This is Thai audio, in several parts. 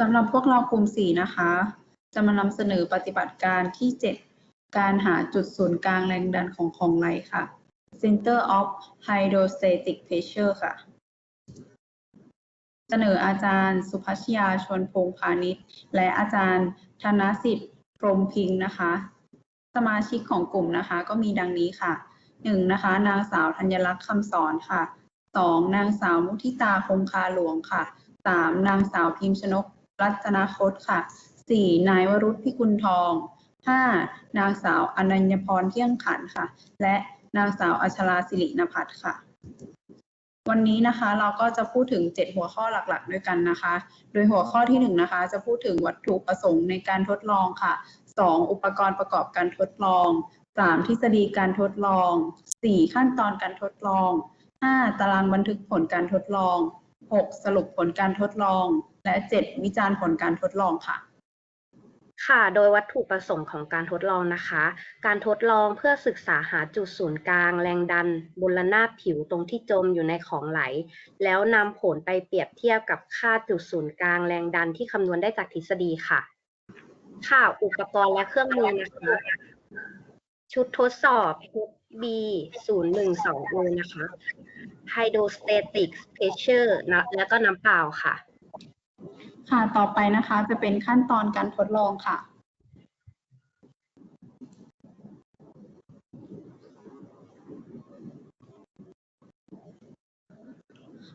สำหรับพวกเรากลุ่มสี่นะคะ จะมานำเสนอปฏิบัติการที่ 7 การหาจุดศูนย์กลางแรงดันของของไหลค่ะ Center of Hydrostatic Pressure ค่ะ เสนออาจารย์สุพัชยาชวนพงพาณิชย์ และอาจารย์ธนสิทธิ์พรหมพิงค์นะคะ สมาชิกของกลุ่มนะคะ ก็มีดังนี้ค่ะหนึ่งนะคะ นางสาวธัญลักษณ์คำสอนค่ะสองนางสาวมุทิตาคงคาหลวงค่ะสามนางสาวพิมพ์ชนก รัตนคตค่ะสี่นายวรุษพิกุลทองห้านางสาวอนัญญพรเที่ยงขันค่ะ และนางสาวอัชราสิรินภัทรค่ะ วันนี้นะคะเราก็จะพูดถึง 7 หัวข้อหลักๆ ด้วยกันนะคะ โดยหัวข้อที่1นะคะจะพูดถึงวัตถุประสงค์ในการทดลองค่ะ 2. อุปกรณ์ประกอบการทดลอง 3. ทฤษฎีการทดลอง 4. ขั้นตอนการทดลอง 5. ตารางบันทึกผลการทดลอง 6. สรุปผลการทดลอง และ 7. วิจารณ์ผลการทดลองค่ะ ค่ะ โดยวัตถุประสงค์ของการทดลองนะคะ การทดลองเพื่อศึกษาหาจุดศูนย์กลาง แรงดันบนระนาบผิวตรงที่จมอยู่ในของไหล แล้วนำผลไปเปรียบเทียบกับค่าจุดศูนย์กลางแรงดันที่คำนวณได้จากทฤษฎีค่ะ ค่ะ อุปกรณ์และเครื่องมือนะคะชุดทดสอบ B 0 1 2 O นะคะ Hydrostatic Pressure แล้วก็น้ำเปล่าค่ะ ค่ะ ต่อไปนะคะจะเป็นขั้นตอนการทดลองค่ะ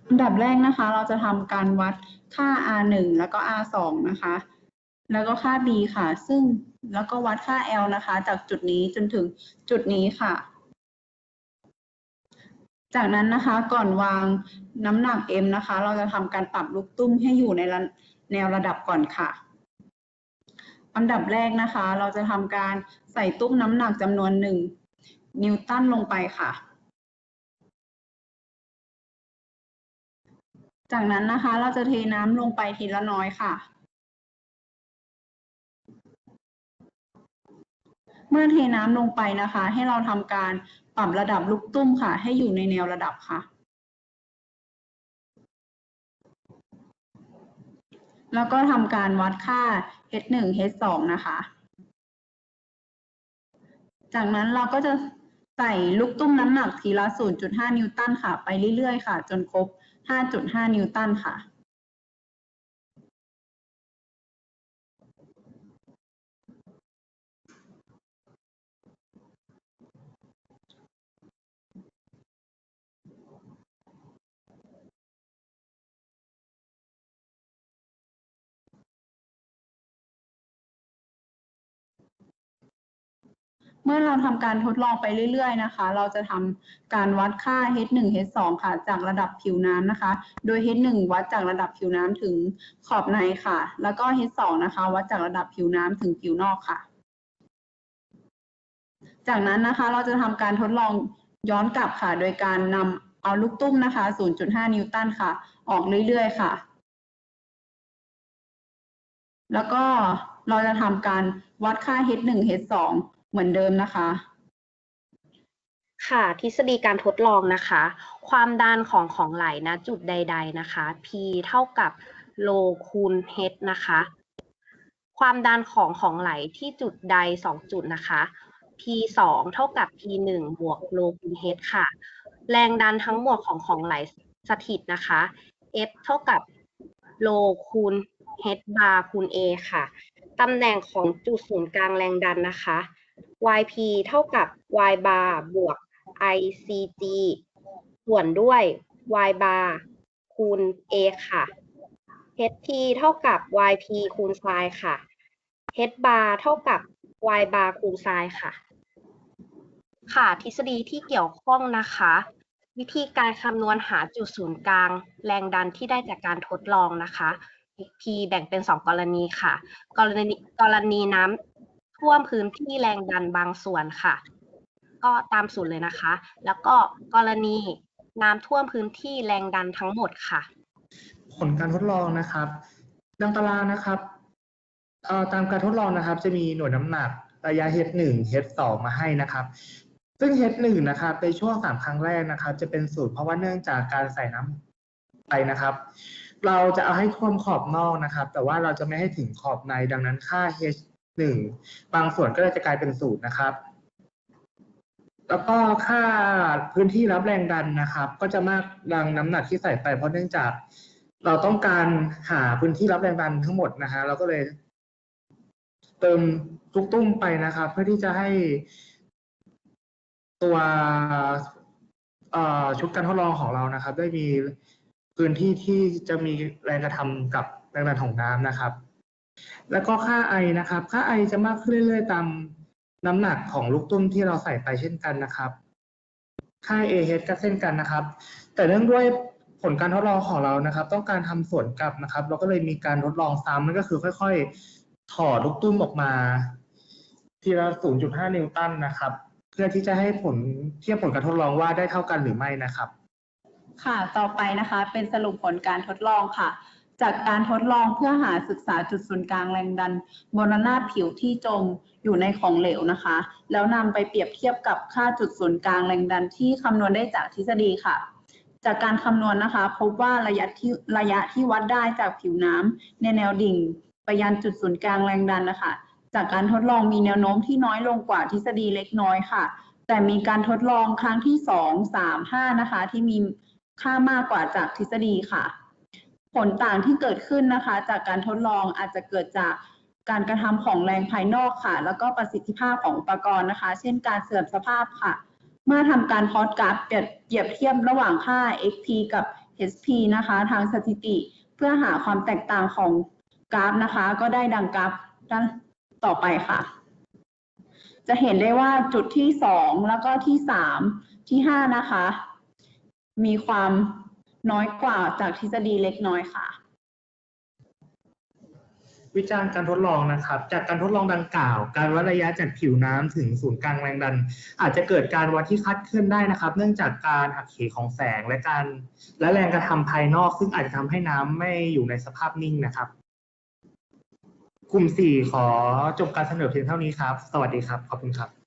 อันดับแรกนะคะ เราจะทำการวัดค่า R1 แล้วก็ R2 นะคะ แล้วก็ค่า B ค่ะ ซึ่งแล้วก็วัดค่า L นะคะ จากจุดนี้จนถึงจุดนี้ค่ะ จากนั้นนะคะก่อนวางน้ำหนัก M นะคะ เราจะทำการปรับลูกตุ้มให้อยู่ในระ แนวระดับก่อนค่ะ อันดับแรกนะคะ เราจะทำการใส่ตุ้มน้ำหนักจำนวนหนึ่งนิวตันลงไปค่ะ จากนั้นนะคะ เราจะเทน้ำลงไปทีละน้อยค่ะ เมื่อเทน้ำลงไปนะคะ ให้เราทำการปรับระดับลูกตุ้มค่ะ ให้อยู่ในแนวระดับค่ะ แล้วก็ทำการวัดค่า H1 H2 นะคะ จากนั้นเราก็จะใส่ลูกตุ้มน้ำหนักทีละ 0.5 นิวตันค่ะ ไปเรื่อยๆ ค่ะ จนครบ 5.5 นิวตันค่ะ เมื่อเราทำการทดลองไปเรื่อยๆนะคะ เราจะทำการวัดค่า H1 H2 ค่ะ จากระดับผิวน้ำนะคะ โดย H1 วัดจากระดับผิวน้ำถึงขอบในค่ะ แล้วก็ H2 นะคะ วัดจากระดับผิวน้ำถึงผิวนอกค่ะ จากนั้นนะคะเราจะทำการทดลองย้อนกลับค่ะ โดยการนำเอาลูกตุ้มนะคะ 0.5 นิวตันค่ะ ออกเรื่อยๆค่ะ แล้วก็เราจะทำการวัดค่า H1 H2 เหมือนเดิมนะคะ ค่ะ ทฤษฎีการทดลองนะคะ ความดันของของไหลณจุดใด ๆนะคะ P เท่ากับโลคูณ h นะคะ ความดันของของไหลที่จุดใด 2 จุดนะคะ P 2เท่ากับ P 1บวกโลคูณ h ค่ะ แรงดันทั้งหมดของของไหลสถิตนะคะ F เท่ากับโลคูณ h บาร์คูณ A ค่ะ ตำแหน่งของจุดศูนย์กลางแรงดันนะคะ yp เท่ากับ y bar บวก icg ส่วนด้วย y bar คูณ a ค่ะ ht เท่ากับ yp คูณ sin ค่ะ h bar เท่ากับ y bar คูณ sin ค่ะ ค่ะ ทฤษฎีที่เกี่ยวข้องนะคะ วิธีการคำนวณหาจุดศูนย์กลาง แรงดันที่ได้จากการทดลองนะคะ P แบ่งเป็น 2 กรณีค่ะ กรณีกรณีน้ำ ท่วมพื้นที่แรงดันบางส่วนค่ะ ก็ตามสูตรเลยนะคะ แล้วก็กรณีน้ำท่วมพื้นที่แรงดันทั้งหมดค่ะ ผลการทดลองนะครับดังตารางนะครับตามการทดลองนะครับ จะมีหน่วยน้ำหนักระยะ H1 H2 มาให้นะครับ ซึ่ง H1 นะครับในช่วงสามครั้งแรกนะครับ จะเป็นศูนย์เพราะว่าเนื่องจากการใส่น้ำไปนะครับ เราจะเอาให้ท่วมขอบนอกนะครับ แต่ว่าเราจะไม่ให้ถึงขอบในดังนั้นค่า h หนึ่งบางส่วนก็เลยจะกลายเป็นศูนย์นะครับ แล้วก็ค่าพื้นที่รับแรงดันนะครับ ก็จะมากดังน้ำหนักที่ใส่ไปเพราะเนื่องจาก เราต้องการหาพื้นที่รับแรงดันทั้งหมดนะฮะเราก็เลย เติมลูกตุ้มไปนะครับ เพื่อที่จะให้ตัวชุดการทดลองของเรานะครับ ได้มีพื้นที่ที่จะมีแรงกระทำกับแรงดันของน้ำนะครับ แล้วก็ค่าไอนะครับ ค่าไอจะมากขึ้นเรื่อยๆ ตามน้ำหนักของลูกตุ้มที่เราใส่ไปเช่นกันนะครับ ค่า AH ก็เช่นกันนะครับ แต่เนื่องด้วยผลการทดลองของเรานะครับ ต้องการทำสวนกลับนะครับ เราก็เลยมีการทดลองซ้ำนั่นก็คือค่อยๆ ถอดลูกตุ้มออกมา ทีละ 0.5 นิวตันนะครับ เพื่อที่จะให้ผลเทียบผลการทดลองว่าได้เท่ากันหรือไม่นะครับ ค่ะ ต่อไปนะคะ เป็นสรุปผลการทดลองค่ะ จากการทดลองเพื่อหาศึกษาจุดศูนย์กลางแรงดันบนระนาบผิวที่จมอยู่ในของเหลวนะคะ แล้วนำไปเปรียบเทียบกับค่าจุดศูนย์กลางแรงดันที่คำนวณได้จากทฤษฎีค่ะ จากการคำนวณนะคะ พบว่าระยะที่ระยะที่วัดได้จากผิวน้ำในแนวดิ่ง ไปยันจุดศูนย์กลางแรงดันนะคะ จากการทดลองมีแนวโน้มที่น้อยลงกว่าทฤษฎีเล็กน้อยค่ะ แต่มีการทดลองครั้งที่สองสามห้านะคะ ที่มีค่ามากกว่าจากทฤษฎีค่ะ ผลต่างที่เกิดขึ้นนะคะ จากการทดลองอาจจะเกิดจากการกระทำของแรงภายนอกค่ะ แล้วก็ประสิทธิภาพของอุปกรณ์นะคะ เช่นการเสื่อมสภาพค่ะ เมื่อทำการพอตกราฟเปรียบเปรียบเทียบระหว่างค่า xp กับ hp นะคะ ทางสถิติเพื่อหาความแตกต่างของกราฟนะคะ ก็ได้ดังกราฟด้านต่อไปค่ะ จะเห็นได้ว่าจุดที่สองแล้วก็ที่สามที่ห้านะคะ มีความ น้อยกว่าจากทฤษฎีเล็กน้อยค่ะ วิจารณ์การทดลองนะครับ จากการทดลองดังกล่าว การวัดระยะจากผิวน้ำถึงศูนย์กลางแรงดัน อาจจะเกิดการวัดที่คลาดเคลื่อนได้นะครับ เนื่องจากการหักเหของแสงและการและแรงกระทำภายนอก ซึ่งอาจจะทำให้น้ำไม่อยู่ในสภาพนิ่งนะครับ กลุ่มสี่ขอจบการเสนอเพียงเท่านี้ครับ สวัสดีครับ ขอบคุณครับ